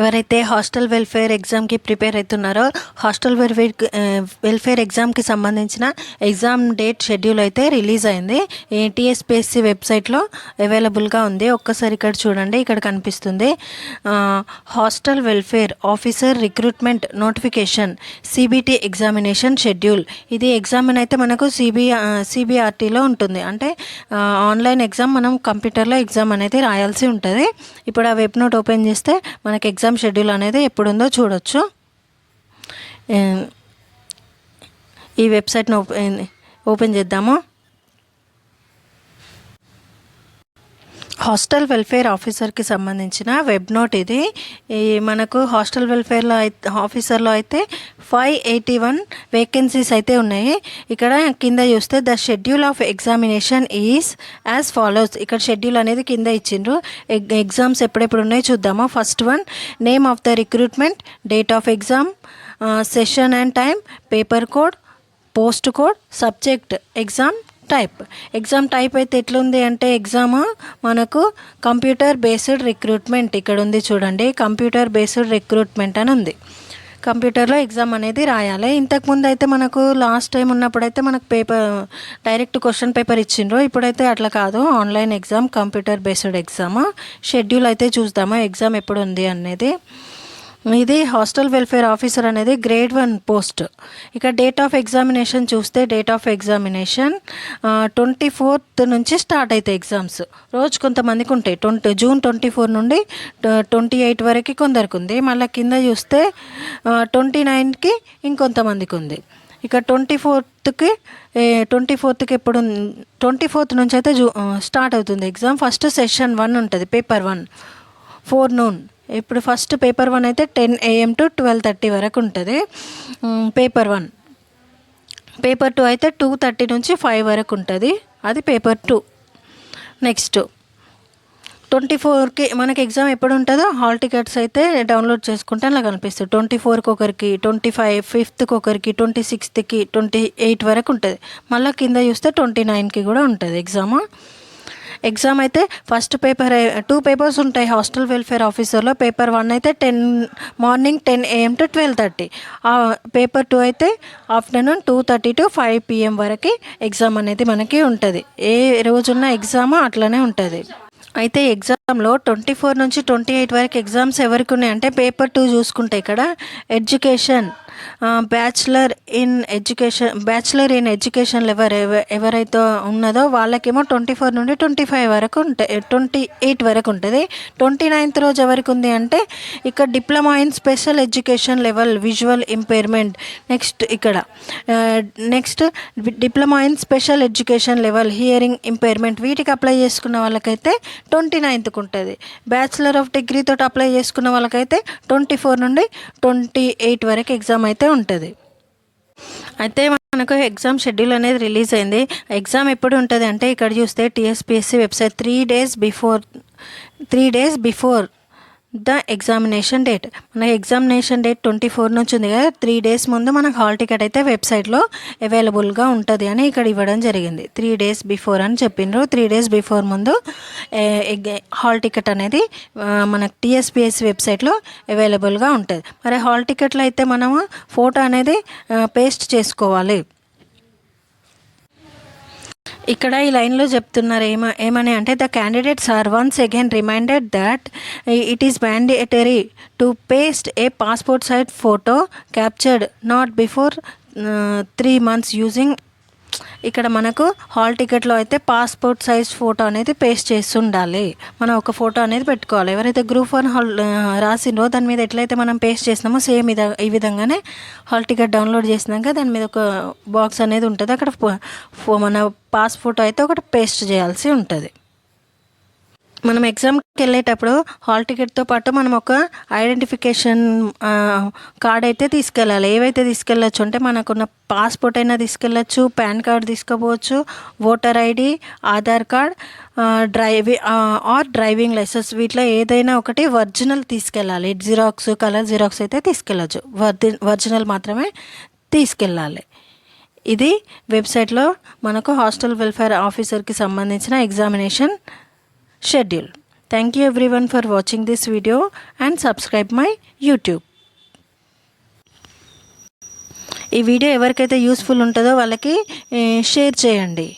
ఎవరైతే hostel welfare ఎగ్జామ్కి prepare అవుతున్నారో హాస్టల్ వెల్ఫేర్ వెల్ఫేర్ ఎగ్జామ్కి సంబంధించిన ఎగ్జామ్ డేట్ షెడ్యూల్ అయితే రిలీజ్ అయింది. టీఎస్పిఎస్సి వెబ్సైట్లో అవైలబుల్గా ఉంది. ఒక్కసారి ఇక్కడ చూడండి ఇక్కడ కనిపిస్తుంది. Hostel welfare officer recruitment notification CBT examination schedule. ఇది ఎగ్జామ్ అయితే మనకు సిబి సిబిఆర్టీలో ఉంటుంది. అంటే ఆన్లైన్ ఎగ్జామ్ మనం కంప్యూటర్లో ఎగ్జామ్ అనేది రాయాల్సి ఉంటుంది. ఇప్పుడు ఆ వెబ్ నోట్ ఓపెన్ చేస్తే మనకి ఎగ్జామ్ షెడ్యూల్ అనేది ఎప్పుడుందో చూడొచ్చు. ఈ వెబ్సైట్ని ఓపెన్ ఓపెన్ చేద్దాము. హాస్టల్ వెల్ఫేర్ ఆఫీసర్కి సంబంధించిన వెబ్ నోట్ ఇది. ఈ మనకు హాస్టల్ వెల్ఫేర్లో అయితే ఆఫీసర్లో అయితే ఫైవ్ ఎయిటీ వన్ వేకెన్సీస్ అయితే ఉన్నాయి. ఇక్కడ కింద చూస్తే the schedule of examination is as follows ఇక్కడ షెడ్యూల్ అనేది కింద ఇచ్చిండ్రు. E-, ఎగ్- ఎగ్జామ్స్ ఎప్పుడెప్పుడు ఉన్నాయో చూద్దాము. First one name of the recruitment date of exam session and time paper code post code subject exam type. Exam type అయితే ఎట్లుంది అంటే ఎగ్జామ్ మనకు కంప్యూటర్ బేస్డ్ రిక్రూట్మెంట్ ఇక్కడ ఉంది చూడండి. కంప్యూటర్ బేస్డ్ రిక్రూట్మెంట్ అని ఉంది. కంప్యూటర్లో ఎగ్జామ్ అనేది రాయాలి. ఇంతకుముందు అయితే మనకు లాస్ట్ టైం ఉన్నప్పుడైతే మనకు పేపర్ డైరెక్ట్ క్వశ్చన్ పేపర్ ఇచ్చిండ్రు. ఇప్పుడైతే అట్లా కాదు. Online exam computer based exam schedule అయితే చూద్దాము? ఎగ్జామ్ ఎప్పుడు ఉంది అనేది. ఇది హాస్టల్ వెల్ఫేర్ ఆఫీసర్ అనేది గ్రేడ్ వన్ పోస్ట్ ఇక డేట్ ఆఫ్ ఎగ్జామినేషన్ చూస్తే date of examination twenty fourth నుంచి స్టార్ట్ అవుతాయి ఎగ్జామ్స్ రోజు కొంతమందికి ఉంటాయి. ట్వంటీ జూన్ ట్వంటీ ఫోర్ నుండి ట్వంటీ ఎయిట్ వరకు కొందరికి ఉంది. మళ్ళీ కింద చూస్తే ట్వంటీ నైన్కి ఇంకొంతమందికి ఉంది. ఇక ట్వంటీ ఫోర్త్కి ట్వంటీ ఫోర్త్కి ఎప్పుడు ట్వంటీ ఫోర్త్ నుంచి అయితే జూ స్టార్ట్ అవుతుంది ఎగ్జామ్ ఫస్ట్ సెషన్ వన్ ఉంటుంది పేపర్ వన్ ఫోర్ నూన్ ఇప్పుడు ఫస్ట్ పేపర్ వన్ అయితే ten AM to twelve thirty వరకు ఉంటుంది. Paper one. పేపర్ టూ అయితే టూ థర్టీ నుంచి ఫైవ్ వరకు ఉంటుంది. అది పేపర్ టూ. నెక్స్ట్. ట్వంటీ ఫోర్కి మనకి ఎగ్జామ్ ఎప్పుడు ఉంటుందో హాల్ టికెట్స్ అయితే డౌన్లోడ్ చేసుకుంటే అలా కనిపిస్తుంది. ట్వంటీ ఫోర్కి ఒకరికి ట్వంటీ ఫైవ్ ఫిఫ్త్కి ఒకరికి ట్వంటీ సిక్స్త్కి ట్వంటీ ఎయిట్ వరకు ఉంటుంది. మళ్ళీ కింద చూస్తే ట్వంటీ నైన్కి కూడా ఉంటుంది ఎగ్జామ్. ఎగ్జామ్ అయితే ఫస్ట్ పేపర్ టూ పేపర్స్ ఉంటాయి హాస్టల్ వెల్ఫేర్ ఆఫీసర్లో పేపర్ వన్ అయితే ten morning ten AM to twelve thirty paper two అయితే afternoon two thirty to five PM వరకు ఎగ్జామ్ అనేది మనకి ఉంటుంది. ఏ రోజున్న ఎగ్జామ్ అట్లనే ఉంటుంది. అయితే ఎగ్జామ్లో ట్వంటీ ఫోర్ నుంచి ట్వంటీ ఎయిట్ వరకు ఎగ్జామ్స్ ఎవరికి ఉన్నాయి? అంటే పేపర్ టూ చూసుకుంటే ఇక్కడ education bachelor in education bachelor in education ఎవరు ఎవరైతే ఉన్నదో వాళ్ళకేమో ట్వంటీ ఫోర్ నుండి ట్వంటీ ఫైవ్ వరకు ఉంటాయి ట్వంటీ ఎయిట్ వరకు ఉంటుంది. ట్వంటీ నైన్త్ రోజు ఎవరికి ఉంది అంటే ఇక్కడ diploma in special education level visual impairment next ఇక్కడ. Next diploma in special education level hearing impairment వీటికి అప్లై చేసుకున్న వాళ్ళకైతే ట్వంటీ నైన్త్కి ఉంటుంది. బ్యాచిలర్ ఆఫ్ డిగ్రీ తోటి అప్లై చేసుకున్న వాళ్ళకైతే ట్వంటీ ఫోర్ నుండి ట్వంటీ ఎయిట్ వరకు ఎగ్జామ్ అయితే ఉంటుంది. అయితే మనకు ఎగ్జామ్ షెడ్యూల్ అనేది రిలీజ్ అయింది. ఎగ్జామ్ ఎప్పుడు ఉంటుంది అంటే ఇక్కడ చూస్తే TSPSC website three days before three days before the examination date. మన ఎగ్జామినేషన్ డేట్ ట్వంటీ ఫోర్ నుంచి ఉంది కదా. త్రీ డేస్ ముందు మనకు హాల్ టికెట్ అయితే వెబ్సైట్లో అవైలబుల్గా ఉంటుంది అని ఇక్కడ ఇవ్వడం జరిగింది. త్రీ డేస్ బిఫోర్ అని చెప్పిండ్రు త్రీ డేస్ బిఫోర్ ముందు హాల్ టికెట్ అనేది మనకు టీఎస్పిఎస్ వెబ్సైట్లో అవైలబుల్గా ఉంటుంది. మరి హాల్ టికెట్లో అయితే మనము ఫోటో అనేది పేస్ట్ చేసుకోవాలి. ఇక్కడ ఈ లైన్లో చెప్తున్నారు ఏమ ఏమని అంటే the candidates are once again reminded that it is mandatory to paste a passport size photo captured not before three months using ఇక్కడ మనకు హాల్ టికెట్లో అయితే పాస్పోర్ట్ సైజ్ ఫోటో అనేది పేస్ట్ చేసి ఉండాలి మనం ఒక ఫోటో అనేది పెట్టుకోవాలి. ఎవరైతే గ్రూప్ వన్ హాల్ రాసిండ్రో దాని మీద ఎట్లయితే మనం పేస్ట్ చేసినామో సేమ్ ఇద ఈ విధంగానే హాల్ టికెట్ డౌన్లోడ్ చేసినాక దాని మీద ఒక బాక్స్ అనేది ఉంటుంది. అక్కడ మన పాస్ ఫోటో అయితే ఒకటి పేస్ట్ చేయాల్సి ఉంటుంది. మనం ఎగ్జామ్కి వెళ్ళేటప్పుడు హాల్ టికెట్తో పాటు మనం ఒక ఐడెంటిఫికేషన్ కార్డ్ అయితే తీసుకెళ్ళాలి. ఏవైతే తీసుకెళ్ళచ్చు అంటే మనకున్న పాస్పోర్ట్ అయినా తీసుకెళ్ళచ్చు పాన్ కార్డ్ తీసుకోపోవచ్చు ఓటర్ ఐడి ఆధార్ కార్డ్ డ్రైవి ఆర్ డ్రైవింగ్ లైసెన్స్ వీటిలో ఏదైనా ఒకటి ఒరిజినల్ తీసుకెళ్ళాలి. జిరాక్స్ కలర్ జిరాక్స్ అయితే తీసుకెళ్ళచ్చు. వర్జి ఒరిజినల్ మాత్రమే తీసుకెళ్ళాలి. ఇది వెబ్సైట్లో మనకు హాస్టల్ వెల్ఫేర్ ఆఫీసర్కి సంబంధించిన examination schedule thank you everyone for watching this video and subscribe my YouTube ఈ వీడియో ఎవరికైతే యూస్ఫుల్ ఉంటుందో వాళ్ళకి షేర్ చేయండి.